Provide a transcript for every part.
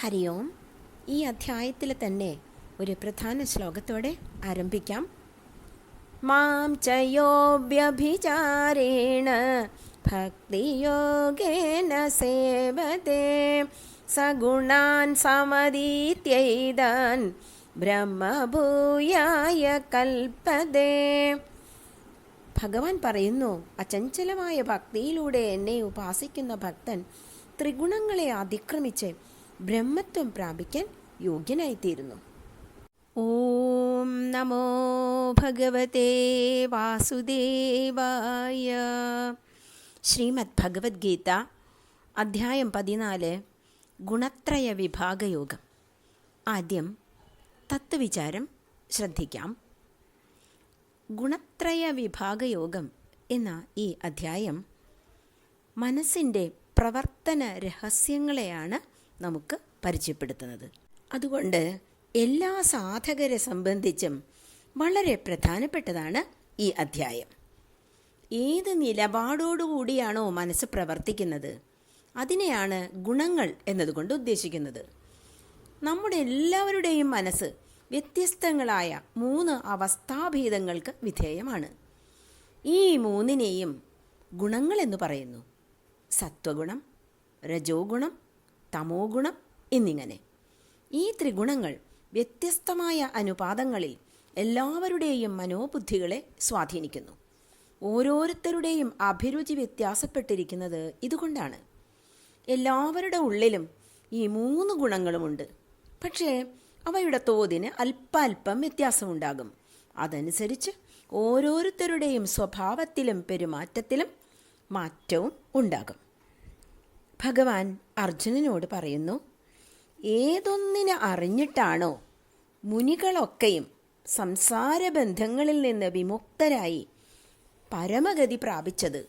ഹരി ഓം. ഈ അധ്യായത്തിൽ തന്നെ ഒരു പ്രധാന ശ്ലോകത്തോടെ ആരംഭിക്കാം. മാം ചയോഭ്യഭിചാരേണ ഭക്തിയോഗേന സേവതേ. സഗുണാൻ സമതീത്യൈതാൻ ബ്രഹ്മഭൂയായ കൽപ്പതേ. ഭഗവാൻ പറയുന്നു അചഞ്ചലമായ ഭക്തിയിലൂടെ എന്നെ ഉപാസിക്കുന്ന ഭക്തൻ ത്രിഗുണങ്ങളെ അതിക്രമിച്ച് ബ്രഹ്മത്വം പ്രാപിക്കാൻ യോഗ്യനായിത്തീരുന്നു. ഓം നമോ ഭഗവതേ വാസുദേവായ. ശ്രീമദ് ഭഗവത്ഗീത അധ്യായം പതിനാല് ഗുണത്രയ വിഭാഗയോഗം. ആദ്യം തത്വവിചാരം ശ്രദ്ധിക്കാം. ഗുണത്രയ വിഭാഗയോഗം എന്ന ഈ അധ്യായം മനസ്സിന്റെ പ്രവർത്തന രഹസ്യങ്ങളെയാണ് നമുക്ക് പരിചയപ്പെടുത്തുന്നത്. അതുകൊണ്ട് എല്ലാ സാധകരെ സംബന്ധിച്ചും വളരെ പ്രധാനപ്പെട്ടതാണ് ഈ അധ്യായം. ഏത് നിലപാടോടുകൂടിയാണോ മനസ്സ് പ്രവർത്തിക്കുന്നത് അതിനെയാണ് ഗുണങ്ങൾ എന്നതുകൊണ്ട് ഉദ്ദേശിക്കുന്നത്. നമ്മുടെ എല്ലാവരുടെയും മനസ്സ് വ്യത്യസ്തങ്ങളായ മൂന്ന് അവസ്ഥാഭേദങ്ങൾക്ക് വിധേയമാണ്. ഈ മൂന്നിനെയും ഗുണങ്ങൾ എന്ന് പറയുന്നു. സത്വഗുണം രജോ ഗുണം തമോ ഗുണം എന്നിങ്ങനെ. ഈ ത്രിഗുണങ്ങൾ വ്യത്യസ്തമായ അനുപാതങ്ങളിൽ എല്ലാവരുടെയും മനോബുദ്ധികളെ സ്വാധീനിക്കുന്നു. ഓരോരുത്തരുടെയും അഭിരുചി വ്യത്യാസപ്പെട്ടിരിക്കുന്നത് ഇതുകൊണ്ടാണ്. എല്ലാവരുടെ ഉള്ളിലും ഈ മൂന്ന് ഗുണങ്ങളുമുണ്ട്. പക്ഷേ അവയുടെ തോതിന് അല്പാൽപ്പം വ്യത്യാസമുണ്ടാകും. അതനുസരിച്ച് ഓരോരുത്തരുടെയും സ്വഭാവത്തിലും പെരുമാറ്റത്തിലും മാറ്റവും ഉണ്ടാകും. ഭഗവാൻ അർജുനനോട് പറയുന്നു ഏതൊന്നിനെ അറിഞ്ഞിട്ടാണോ മുനികളൊക്കെയും സംസാര ബന്ധങ്ങളിൽ നിന്ന് വിമുക്തരായി പരമഗതി പ്രാപിച്ചത്?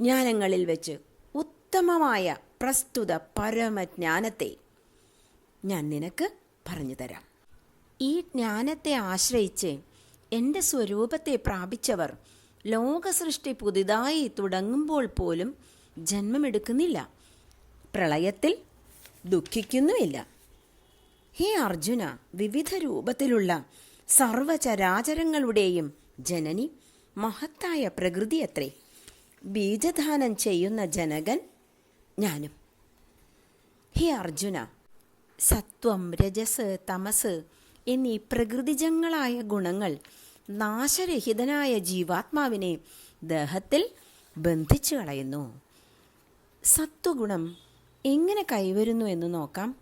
ജ്ഞാനങ്ങളിൽ വെച്ച് ഉത്തമമായ പ്രസ്തുത പരമജ്ഞാനത്തെ ഞാൻ നിനക്ക് പറഞ്ഞു തരാം. ഈ ജ്ഞാനത്തെ ആശ്രയിച്ച് എന്റെ സ്വരൂപത്തെ പ്രാപിച്ചവർ ലോകസൃഷ്ടി പുതിയതായി തുടങ്ങുമ്പോൾ പോലും ജന്മമെടുക്കുന്നില്ല. പ്രളയത്തിൽ ദുഃഖിക്കുന്നുമില്ല. ഹേ അർജുന വിവിധ രൂപത്തിലുള്ള സർവചരാചരങ്ങളുടെയും ജനനി മഹത്തായ പ്രകൃതിയത്രേ. ബീജദാനം ചെയ്യുന്ന ജനകൻ ഞാനും. ഹേ അർജുന സത്വം രജസ് തമസ് എന്നീ പ്രകൃതിജങ്ങളായ ഗുണങ്ങൾ നാശരഹിതനായ ജീവാത്മാവിനെ ദേഹത്തിൽ ബന്ധിച്ചു കളയുന്നു സത്വഗുണം എങ്ങനെ കൈവരുന്നു എന്ന് നോക്കാം.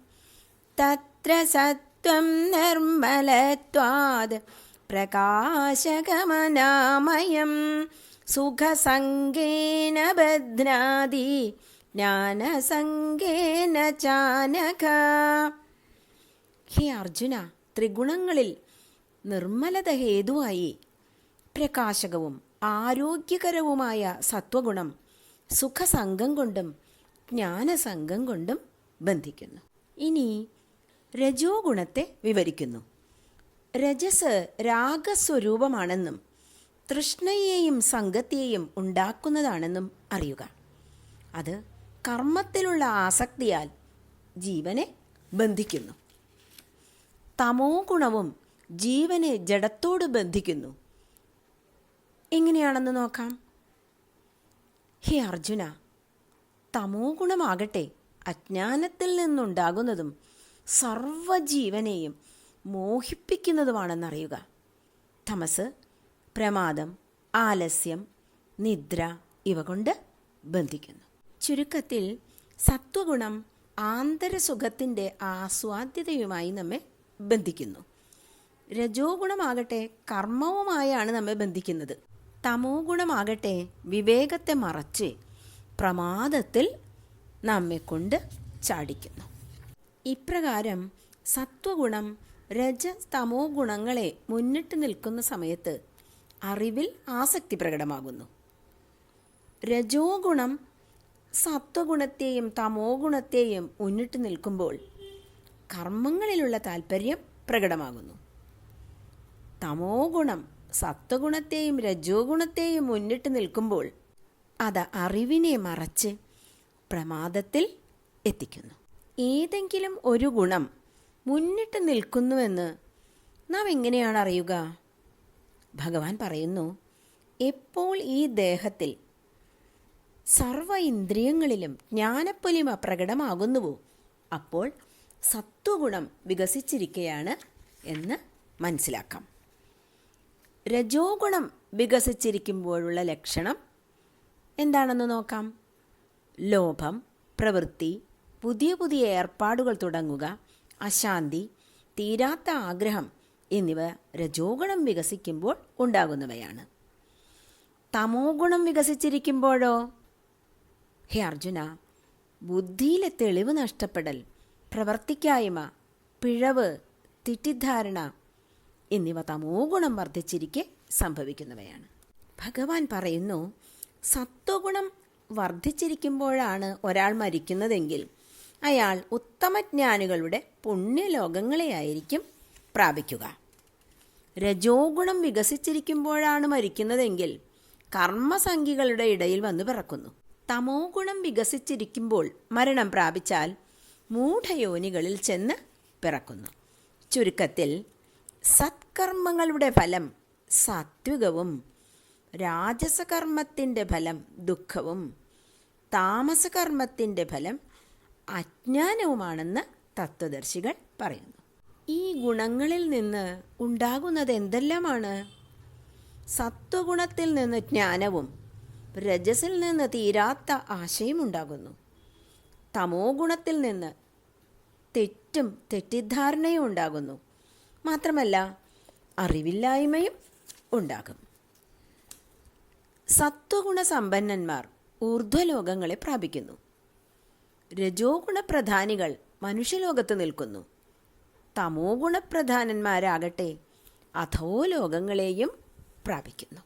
തത്ര സത്വം നിർമ്മലത്വാത് പ്രകാശകമനാമയം സുഖസംഗേന ബധ്നാതി ജ്ഞാനസംഗേന ചാനക. ഹേ അർജുന ത്രിഗുണങ്ങളിൽ നിർമ്മലത ഹേതുവായി പ്രകാശകവും ആരോഗ്യകരവുമായ സത്വഗുണം സുഖസംഗം കൊണ്ടും ജ്ഞാനസംഘം കൊണ്ടും ബന്ധിക്കുന്നു. ഇനി രജോ ഗുണത്തെ വിവരിക്കുന്നു. രജസ് രാഗസ്വരൂപമാണെന്നും തൃഷ്ണയെയും സംഘത്തെയും ഉണ്ടാക്കുന്നതാണെന്നും അറിയുക. അത് കർമ്മത്തിലുള്ള ആസക്തിയാൽ ജീവനെ ബന്ധിക്കുന്നു. തമോ ഗുണവും ജീവനെ ജഡത്തോട് ബന്ധിക്കുന്നു. എങ്ങനെയാണെന്ന് നോക്കാം. ഹേ അർജുന തമോ ഗുണമാകട്ടെ. അജ്ഞാനത്തിൽ നിന്നുണ്ടാകുന്നതും സർവജീവനെയും മോഹിപ്പിക്കുന്നതുമാണെന്നറിയുക. തമസ് പ്രമാദം ആലസ്യം നിദ്ര ഇവ കൊണ്ട് ബന്ധിക്കുന്നു. ചുരുക്കത്തിൽ സത്വഗുണം ആന്തരസുഖത്തിന്റെ ആസ്വാദ്യതയുമായി നമ്മെ ബന്ധിക്കുന്നു. രജോ ഗുണമാകട്ടെ കർമ്മവുമായാണ് നമ്മെ ബന്ധിക്കുന്നത്. തമോ ഗുണമാകട്ടെ വിവേകത്തെ മറച്ച് പ്രമാദത്തിൽ നമ്മെ കൊണ്ട് ചാടിക്കുന്നു. ഇപ്രകാരം സത്വഗുണം രജ തമോ ഗുണങ്ങളെ മുന്നിട്ട് നിൽക്കുന്ന സമയത്ത് അറിവിൽ ആസക്തി പ്രകടമാകുന്നു. രജോ ഗുണം സത്വഗുണത്തെയും തമോ ഗുണത്തെയും മുന്നിട്ട് നിൽക്കുമ്പോൾ കർമ്മങ്ങളിലുള്ള താല്പര്യം പ്രകടമാകുന്നു. തമോ ഗുണം സത്വഗുണത്തെയും രജോ ഗുണത്തെയും മുന്നിട്ട് നിൽക്കുമ്പോൾ അത് അറിവിനെ മറച്ച് പ്രമാദത്തിൽ എത്തിക്കുന്നു. ഏതെങ്കിലും ഒരു ഗുണം മുന്നിട്ട് നിൽക്കുന്നുവെന്ന് നാം എങ്ങനെയാണ് അറിയുക? ഭഗവാൻ പറയുന്നു എപ്പോൾ ഈ ദേഹത്തിൽ സർവ ഇന്ദ്രിയങ്ങളിലും ജ്ഞാനപ്പൊലിമ പ്രകടമാകുന്നുവോ അപ്പോൾ സത്വഗുണം വികസിച്ചിരിക്കുകയാണ് എന്ന് മനസ്സിലാക്കാം. രജോ ഗുണം വികസിച്ചിരിക്കുമ്പോഴുള്ള ലക്ഷണം എന്താണെന്ന് നോക്കാം. ലോഭം പ്രവൃത്തി പുതിയ പുതിയ ഏർപ്പാടുകൾ തുടങ്ങുക അശാന്തി തീരാത്ത ആഗ്രഹം എന്നിവ രജോഗുണം വികസിക്കുമ്പോൾ ഉണ്ടാകുന്നവയാണ്. തമോ ഗുണം വികസിച്ചിരിക്കുമ്പോഴോ? ഹേ അർജുന ബുദ്ധിയിലെ തെളിവ് നഷ്ടപ്പെടൽ പ്രവർത്തിക്കായ്മ പിഴവ് തെറ്റിദ്ധാരണ എന്നിവ തമോഗുണം വർദ്ധിച്ചിരിക്കെ സംഭവിക്കുന്നവയാണ്. ഭഗവാൻ പറയുന്നു സത്വഗുണം വർദ്ധിച്ചിരിക്കുമ്പോഴാണ് ഒരാൾ മരിക്കുന്നതെങ്കിൽ അയാൾ ഉത്തമജ്ഞാനികളുടെ പുണ്യലോകങ്ങളെയായിരിക്കും പ്രാപിക്കുക. രജോഗുണം വികസിച്ചിരിക്കുമ്പോഴാണ് മരിക്കുന്നതെങ്കിൽ കർമ്മസംഖികളുടെ ഇടയിൽ വന്ന് പിറക്കുന്നു. തമോ ഗുണം വികസിച്ചിരിക്കുമ്പോൾ മരണം പ്രാപിച്ചാൽ മൂഢയോനികളിൽ ചെന്ന് പിറക്കുന്നു. ചുരുക്കത്തിൽ സത്കർമ്മങ്ങളുടെ ഫലം സാത്വികവും രാജസകർമ്മത്തിന്റെ ഫലം ദുഃഖവും താമസകർമ്മത്തിന്റെ ഫലം അജ്ഞാനവുമാണെന്ന് തത്വദർശികൾ പറയുന്നു. ഈ ഗുണങ്ങളിൽ നിന്ന് ഉണ്ടാകുന്നത് എന്തെല്ലാമാണ് സത്വഗുണത്തിൽ നിന്ന് ജ്ഞാനവും രജസിൽ നിന്ന് തീരാത്ത ആശയും ഉണ്ടാകുന്നു തമോ ഗുണത്തിൽ നിന്ന് തെറ്റും തെറ്റിദ്ധാരണയും ഉണ്ടാകുന്നു. മാത്രമല്ല അറിവില്ലായ്മയും ഉണ്ടാകും. സത്വഗുണ സമ്പന്നന്മാർ ഊർധ്വലോകങ്ങളെ പ്രാപിക്കുന്നു. രജോ ഗുണപ്രധാനികൾ മനുഷ്യലോകത്ത് നിൽക്കുന്നു. തമോ ഗുണപ്രധാനന്മാരാകട്ടെ അധോ ലോകങ്ങളെയും പ്രാപിക്കുന്നു.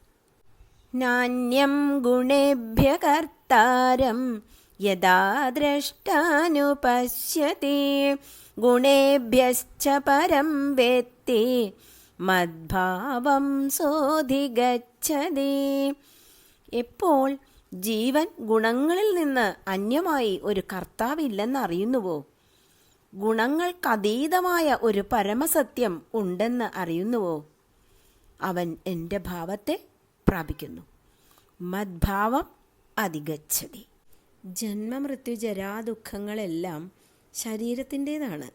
നാണ്യം ഗുണേഭ്യ കർത്താരം യഥാ ദ്രഷ്ടാനുപശ്യതി. ഗുണേഭ്യശ്ച പരം വേത്തി. മദ്ഭാവം സോധിഗച്ഛതി എപ്പോൾ ജീവൻ ഗുണങ്ങളിൽ നിന്ന് അന്യമായി ഒരു കർത്താവില്ലെന്ന് അറിയുന്നുവോ ഗുണങ്ങൾക്കതീതമായ ഒരു പരമസത്യം ഉണ്ടെന്ന് അറിയുന്നുവോ? അവൻ എന്റെ ഭാവത്തെ പ്രാപിക്കുന്നു. മദ്ഭാവം അതിഗച്ഛതി. ജന്മമൃത്യു ജരാദുഃഖങ്ങളെല്ലാം ശരീരത്തിന്റേതാണ്.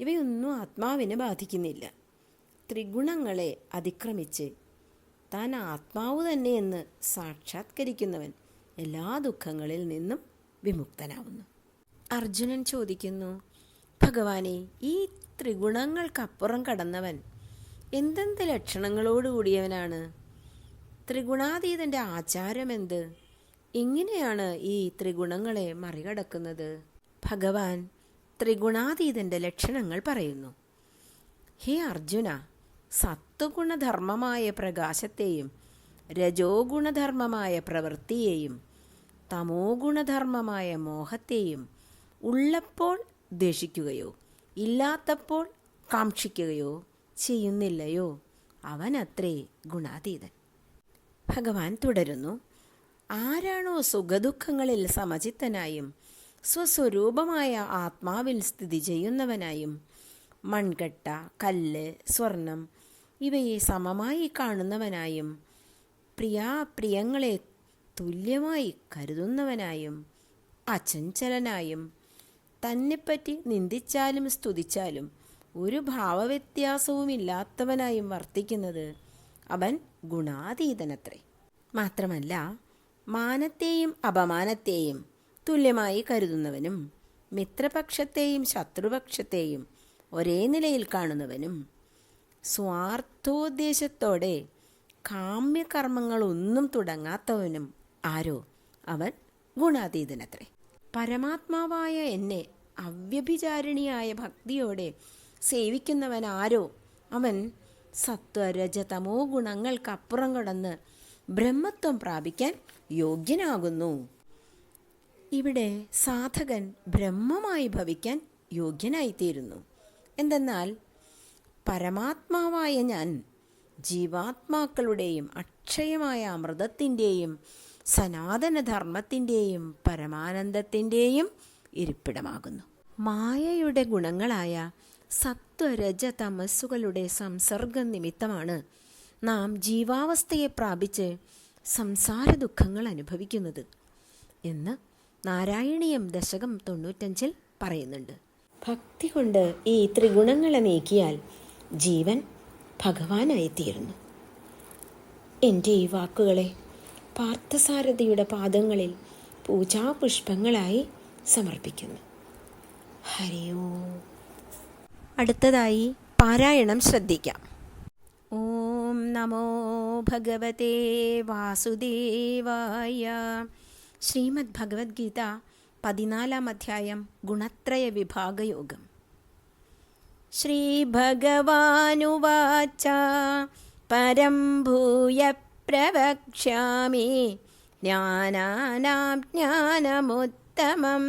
ഇവയൊന്നും ആത്മാവിനെ ബാധിക്കുന്നില്ല. ത്രിഗുണങ്ങളെ അതിക്രമിച്ച് താൻ ആത്മാവ് തന്നെയെന്ന് സാക്ഷാത്കരിക്കുന്നവൻ എല്ലാ ദുഃഖങ്ങളിൽ നിന്നും വിമുക്തനാവുന്നു. അർജുനൻ ചോദിക്കുന്നു ഭഗവാനെ ഈ ത്രിഗുണങ്ങൾക്കപ്പുറം കടന്നവൻ എന്തെന്ത് ലക്ഷണങ്ങളോട് കൂടിയവനാണ് ത്രിഗുണാതീതന്റെ ആചാരമെന്ത്? എങ്ങനെയാണ് ഈ ത്രിഗുണങ്ങളെ മറികടക്കുന്നത്? ഭഗവാൻ ത്രിഗുണാതീതന്റെ ലക്ഷണങ്ങൾ പറയുന്നു ഹേ അർജുന സത്വഗുണധർമ്മമായ പ്രകാശത്തെയും രജോ ഗുണധർമ്മമായ പ്രവൃത്തിയെയും തമോ ഗുണധർമ്മമായ മോഹത്തെയും ഉള്ളപ്പോൾ ദ്വേഷിക്കുകയോ ഇല്ലാത്തപ്പോൾ കാക്ഷിക്കുകയോ ചെയ്യുന്നില്ലയോ? അവനത്രേ ഗുണാതീതൻ. ഭഗവാൻ തുടരുന്നു. ആരാണോ സുഖദുഃഖങ്ങളിൽ സമചിത്തനായും സ്വസ്വരൂപമായ ആത്മാവിൽ സ്ഥിതി ചെയ്യുന്നവനായും മൺകട്ട കല്ല് സ്വർണം ഇവയെ സമമായി കാണുന്നവനായും പ്രിയാ പ്രിയങ്ങളെ തുല്യമായി കരുതുന്നവനായും അചഞ്ചലനായും തന്നെപ്പറ്റി നിന്ദിച്ചാലും സ്തുതിച്ചാലും ഒരു ഭാവവ്യത്യാസവുമില്ലാത്തവനായും വർത്തിക്കുന്നത് അവൻ ഗുണാതീതനത്രേ. മാത്രമല്ല മാനത്തെയും അപമാനത്തെയും തുല്യമായി കരുതുന്നവനും മിത്രപക്ഷത്തെയും ശത്രുപക്ഷത്തെയും ഒരേ നിലയിൽ കാണുന്നവനും സ്വാർത്ഥോദ്ദേശത്തോടെ കാമ്യകർമ്മങ്ങളൊന്നും തുടങ്ങാത്തവനും ആരോ അവൻ ഗുണാതീതനത്രേ. പരമാത്മാവായ എന്നെ അവ്യഭിചാരിണിയായ ഭക്തിയോടെ സേവിക്കുന്നവൻ ആരോ അവൻ സത്വരജതമോ ഗുണങ്ങൾക്കപ്പുറം കടന്ന് ബ്രഹ്മത്വം പ്രാപിക്കാൻ യോഗ്യനാകുന്നു. ഇവിടെ സാധകൻ ബ്രഹ്മമായി ഭവിക്കാൻ യോഗ്യനായിത്തീരുന്നു. എന്തെന്നാൽ പരമാത്മാവായ ഞാൻ ജീവാത്മാക്കളുടെയും അക്ഷയമായ അമൃതത്തിന്റെയും സനാതനധർമ്മത്തിന്റെയും പരമാനന്ദത്തിന്റെയും ഇരിപ്പിടമാകുന്നു. മായയുടെ ഗുണങ്ങളായ സത്വരജ തമസ്സുകളുടെ സംസർഗം നിമിത്തമാണ് നാം ജീവാവസ്ഥയെ പ്രാപിച്ച് സംസാര ദുഃഖങ്ങൾ അനുഭവിക്കുന്നത് എന്ന് നാരായണീയം ദശകം തൊണ്ണൂറ്റഞ്ചിൽ പറയുന്നുണ്ട്. ഭക്തി കൊണ്ട് ഈ ത്രിഗുണങ്ങളെ നീക്കിയാൽ ജീവൻ ഭഗവാനായിത്തീരുന്നു. എന്റെ ഈ വാക്കുകളെ പാർത്ഥസാരഥിയുടെ പാദങ്ങളിൽ പൂജാപുഷ്പങ്ങളായി സമർപ്പിക്കുന്നു. ഹരിയോ അടുത്തതായി പാരായണം ശ്രദ്ധിക്കാം. ഓം നമോ ഭഗവതേ വാസുദേവായ. ശ്രീമദ് ഭഗവത്ഗീത പതിനാലാം അധ്യായം ഗുണത്രയ വിഭാഗയോഗം. श्रीभगवानुवाच। परं भूय प्रवक्ष्यामि। ज्ञानानां ज्ञानमुत्तमं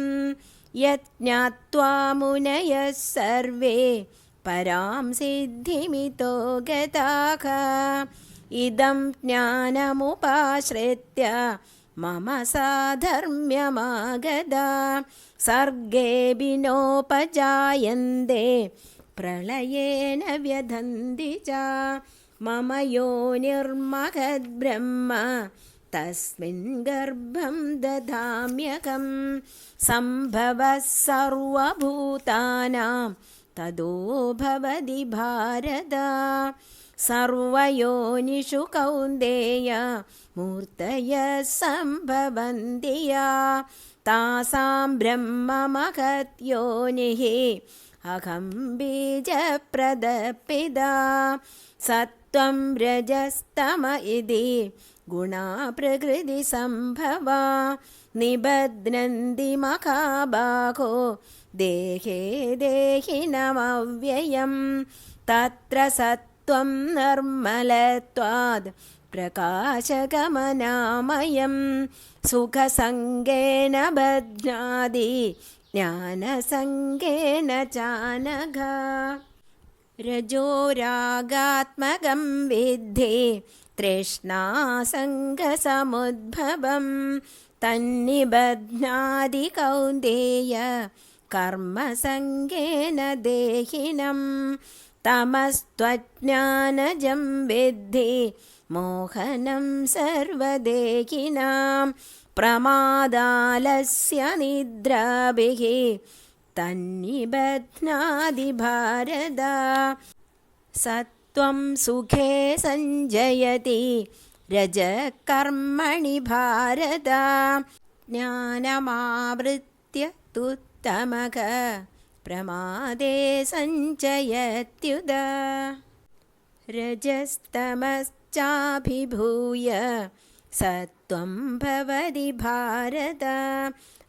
यत् ज्ञात्वा मुनयः सर्वे परां सिद्धिमितो गताः। इदं ज्ञानमुपाश्रित्य मम साधर्म्यमागदा। सर्गे विनोपजायन्ते प्रलयेन व्यधन्ति च। मम यो निर्महद्ब्रह्म तस्मिन् गर्भं दधाम्यकं सम्भवः सर्वभूतानां तदो भवति भारत। सर्वयोनिषु कौन्देय मूर्तयः सम्भवन्ति या। तासां ब्रह्ममहत्योनिः अहं बीजप्रदपिदा सत्त्वं रजस्तम इति गुणाप्रकृतिसम्भवा निबध्नन्ति मखाबाहो देहे देहिनमव्ययं तत्र सत्त्वं निर्मलत्वाद् प्रकाशगमनामयं सुखसङ्गेन बध्नादि ज्ञानसङ्गेन चानघ। रजोरागात्मगं विद्धि तृष्णासङ्गसमुद्भवं। तन्निबध्नादिकौन्देय कर्मसङ्गेन देहिनं। तमस्त्वज्ञानजं विद्धि मोहनं सर्वदेहिनां। प्रमादालस्य निद्राभिः तन्निबध्नादिभारदा सत्त्वं सुखे सञ्जयति रजकर्मणि भारदा ज्ञानमावृत्य तुत्तमख प्रमादे सञ्चयत्युद रजस्तमश्चाभिभूय सत्त्वं भवति भारत।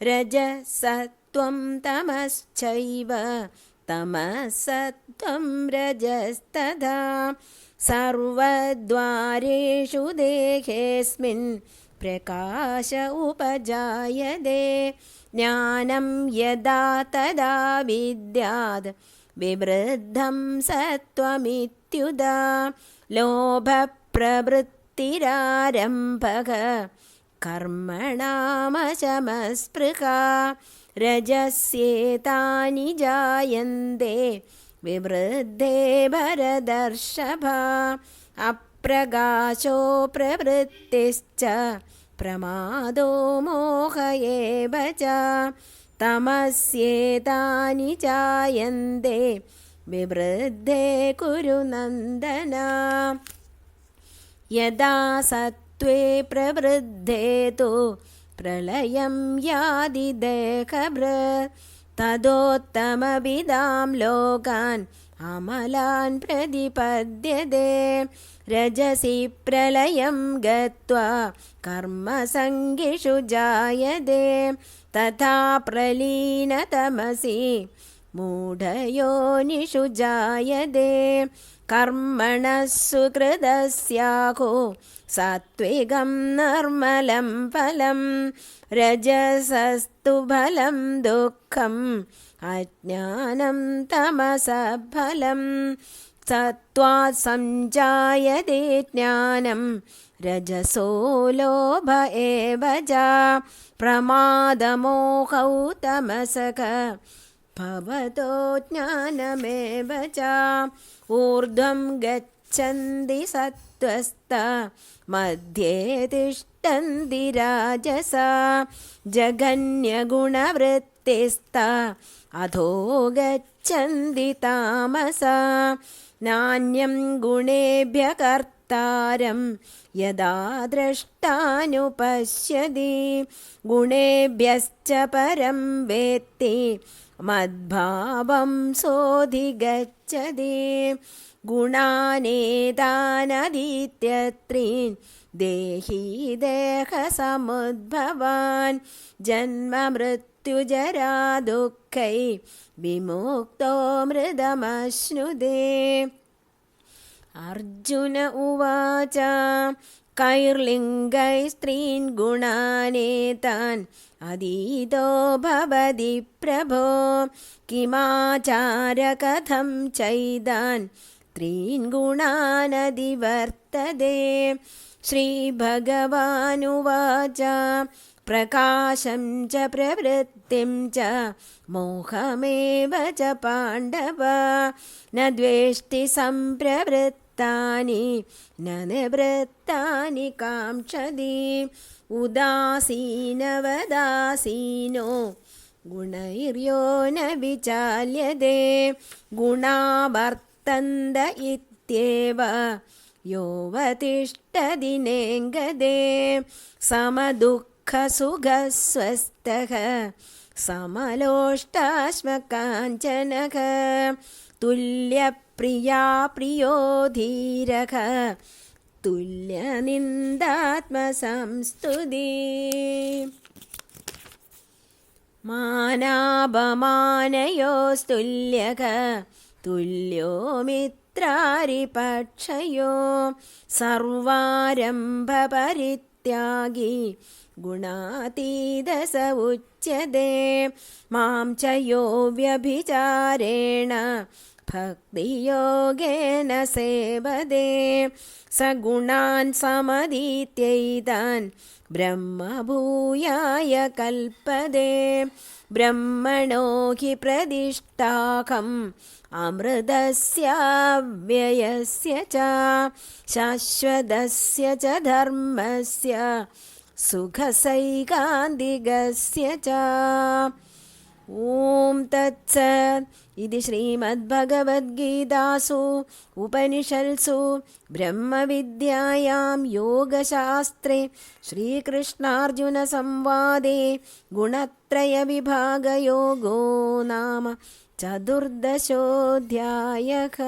रजसत्त्वं तमश्चैव। तमसत्त्वं रजस्तदा सर्वद्वारेषु देहेऽस्मिन् प्रकाश उपजायते। ज्ञानं यदा तदा विद्याद्। विवृद्धं सत्त्वमित्युदा। लोभप्रवृत् കർമ്മണാമശമസ്പൃഹാ. രജസ്യേതാനി ജായന്തെ. വിവൃദ്ധേ ഭരദർഷഭ. അപ്രകാശോ പ്രവൃത്തിശ്ച. പ്രമാദോ മോഹ ഏവ ച തമസ്യേതാനി ജായന്തെ. വിവൃദ്ധേ കുരു നന്ദന यदा सत्त्वे प्रवृद्धे तु प्रलयं यादिदेक्र तदोत्तमविदां लोकान् अमलान् प्रतिपद्यते। रजसि प्रलयं गत्वा कर्मसङ्गिषु जायते। तथा प्रलीनतमसि मूढयोनिषु जायते। कर्मणः सुकृदस्याहुः सात्विकं नर्मलं फलं रजसस्तु फलं दुःखम् अज्ञानं तमसफलं सत्त्वात् सञ्जायते ज्ञानं रजसो लोभ एव भजा प्रमादमोहौ तमसख भवतो ज्ञानमेव च ऊर्ध्वं गच्छन्ति सत्त्वस्ता मध्ये तिष्ठन्ति राजसा जगन्यगुणवृत्तिस्ता अधो गच्छन्ति तामसा नान्यं गुणेभ्य कर्तारं यदा द्रष्टानुपश्यति गुणेभ्यश्च परं वेत्ति मद्भावं सोऽधिगच्छति गुणानेतानदीत्यत्रीन् देही देहसमुद्भवान्। जन्ममृत्युजरा दुःखै विमुक्तो मृदमश्नुदे अर्जुन उवाच कैर्लिङ्गैस्त्रीन् गुणानेतान् अधीतो भवति प्रभो किमाचारकथं चैदान् त्रीन् गुणानदिवर्तते श्रीभगवानुवाच प्रकाशं च प्रवृत्तिं च मोहमेव च पाण्डव न द्वेष्टि नि न वृत्तानि कांक्षदे उदासीनवदासीनो गुणैर्यो न विचाल्यते गुणावर्तन्त इत्येव योऽवतिष्ठदिनेन्ददे समदुःखसुखस्वस्थः समलोष्टाश्मकाञ्चनः तुल्य പ്രിയാ പ്രിയോ ധീരക തുല്യനിന്ദാത്മസംസ്തുതി. മാനാപമാനയോസ്തുല്യക തുല്യോ മിത്രാരിപക്ഷയോ സർവാരംഭപരിത്യാഗി ഗുണാതീതസ ഉച്യതേ മാം ചയോ വ്യഭിചാരേണ भक्तियोगेन सेवदे। स गुणान् समधीत्यैतान् ब्रह्मभूयाय कल्पदे। ब्रह्मणो हि प्रतिष्ठाकम् अमृतस्याव्ययस्य च शाश्वतस्य च धर्मस्य सुखसैकान्तिकस्य च। ॐ तत्सत् इति श्रीमद्भगवद्गीतासु उपनिषत्सु ब्रह्मविद्यायां योगशास्त्रे श्रीकृष्णार्जुनसंवादे गुणत्रयविभागयोगो नाम चतुर्दशोऽध्यायः